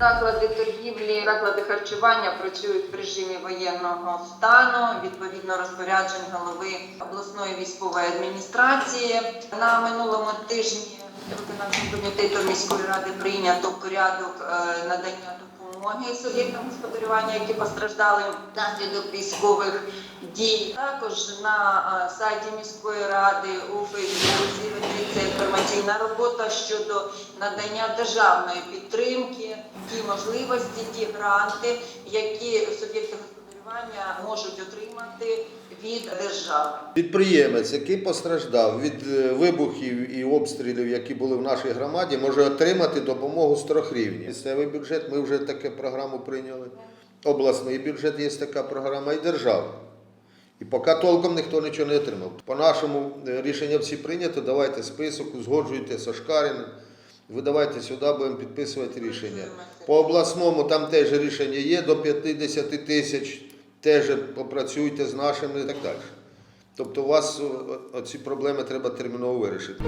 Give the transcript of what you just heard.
Заклади торгівлі, заклади харчування працюють в режимі воєнного стану відповідно розпоряджень голови обласної військової адміністрації. На минулому тижні виконавчим комітетом міської ради прийнято порядок е, надання допомоги суб'єктам господарювання, які постраждали внаслідок військових дій. Також на е, сайті міської ради у Фейсбуці ведеться інформаційна робота щодо надання державної підтримки, ті можливості, ті гранти, які суб'єкти господарювання можуть отримати від держави. Підприємець, який постраждав від е, вибухів і обстрілів, які були в нашій громаді, може отримати допомогу з трьох рівнів. Місцевий бюджет, ми вже таку програму прийняли. Обласний бюджет є така програма, і держава. І поки толком ніхто нічого не отримав. По нашому е, рішення всі прийнято, давайте список, узгоджуйте з Шкариним. Ви давайте сюди, будемо підписувати рішення. По обласному там теж рішення є до 50 тисяч, теж попрацюйте з нашими і так далі. Тобто у вас о, о, ці проблеми треба терміново вирішити.